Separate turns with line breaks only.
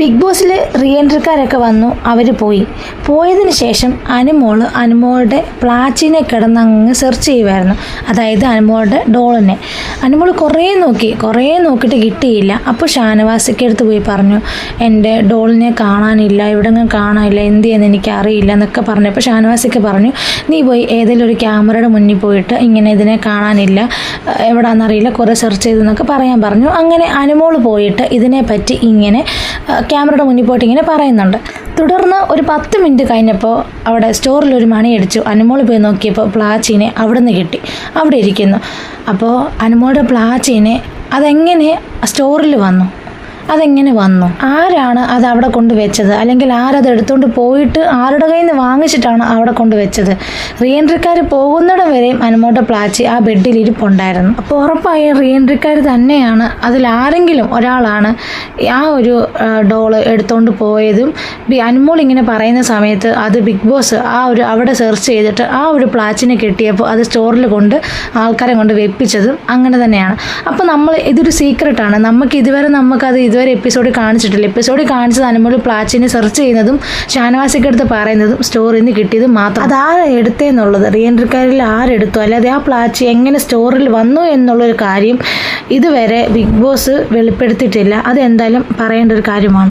Big ബോസിൽ റീഎൻട്രിക്കാരൊക്കെ വന്നു അവർ പോയി. പോയതിന് ശേഷം അനുമോൾ അനുമോളുടെ പ്ലാച്ചിനെ കിടന്ന് അങ്ങ് സെർച്ച് ചെയ്യുമായിരുന്നു അതായത് അനുമോളുടെ ഡോളിനെ. അനുമോൾ കുറേ നോക്കി കുറേ നോക്കിയിട്ട് കിട്ടിയില്ല. അപ്പോൾ ഷാനവാസിക്ക് അടുത്ത് പോയി പറഞ്ഞു എന്റെ ഡോളിനെ കാണാനില്ല ഇവിടെങ്ങും കാണാനില്ല എന്ത് ചെയ്യുന്നത് എനിക്ക് അറിയില്ല എന്നൊക്കെ പറഞ്ഞപ്പോൾ ഷാനവാസിക്ക് പറഞ്ഞു നീ പോയി ഏതെങ്കിലും ഒരു ക്യാമറയുടെ മുന്നിൽ പോയിട്ട് ഇങ്ങനെ ഇതിനെ കാണാനില്ല ഏഹ് എവിടാന്നറിയില്ല കുറേ സെർച്ച് ചെയ്തെന്നൊക്കെ പറയാൻ പറഞ്ഞു. അങ്ങനെ അനുമോൾ പോയിട്ട് ഇതിനെപ്പറ്റി ഇങ്ങനെ ക്യാമറയുടെ മുന്നിൽ പോയിട്ട് ഇങ്ങനെ പറയുന്നുണ്ട്. തുടർന്ന് ഒരു പത്ത് മിനിറ്റ് കഴിഞ്ഞപ്പോൾ അവിടെ സ്റ്റോറിൽ ഒരു മണി അടിച്ചു. അനുമോൾ പോയി നോക്കിയപ്പോൾ പ്ലാച്ചീനെ അവിടെ നിന്ന് കിട്ടി. അവിടെ ഇരിക്കുന്നു. അപ്പോൾ അനുമോളുടെ പ്ലാച്ചീനെ അതെങ്ങനെ സ്റ്റോറിൽ വന്നു? അതെങ്ങനെ വന്നു? ആരാണ് അത് അവിടെ കൊണ്ട് വെച്ചത് അല്ലെങ്കിൽ ആരത് എടുത്തുകൊണ്ട് പോയിട്ട് ആരുടെ കയ്യിൽ നിന്ന് വാങ്ങിച്ചിട്ടാണ് അവിടെ കൊണ്ട് വെച്ചത് റീഎൻട്രിക്കാർ പോകുന്നിടം വരെയും അനുമോട്ട പ്ലാച്ചി ആ ബെഡിൽ ഇരിപ്പുണ്ടായിരുന്നു. അപ്പോൾ ഉറപ്പായും റീഎൻട്രിക്കാർ തന്നെയാണ്. അതിൽ ആരെങ്കിലും ഒരാളാണ് ആ ഒരു ഡോൾ എടുത്തുകൊണ്ട് പോയതും അനുമോൾ ഇങ്ങനെ പറയുന്ന സമയത്ത് അത് ബിഗ് ബോസ് ആ ഒരു അവിടെ സെർച്ച് ചെയ്തിട്ട് ആ ഒരു പ്ലാച്ചിനെ കിട്ടിയപ്പോൾ അത് സ്റ്റോറിൽ കൊണ്ട് ആൾക്കാരെ കൊണ്ട് വെപ്പിച്ചതും അങ്ങനെ തന്നെയാണ്. അപ്പോൾ നമ്മൾ ഇതൊരു സീക്രട്ടാണ് നമുക്ക് ഇതുവരെ നമുക്കത് ഇതുവരെ എപ്പിസോഡ് കാണിച്ചിട്ടില്ല. എപ്പിസോഡ് കാണിച്ചത് അനുമോൾ പ്ലാച്ചിനെ സെർച്ച് ചെയ്യുന്നതും ഷാനവാസിക്ക് അടുത്ത് പറയുന്നതും സ്റ്റോറിൽ നിന്ന് കിട്ടിയതും മാത്രം. അത് ആരാ എടുത്തേന്നുള്ളത്? റീഎൻട്രിക്കാരിൽ ആരെടുത്തു അല്ലാതെ ആ പ്ലാച്ചി എങ്ങനെ സ്റ്റോറിൽ വന്നു എന്നുള്ളൊരു കാര്യം ഇതുവരെ ബിഗ് ബോസ് വെളിപ്പെടുത്തിയിട്ടില്ല. അതെന്തായാലും പറയേണ്ട ഒരു കാര്യമാണ്.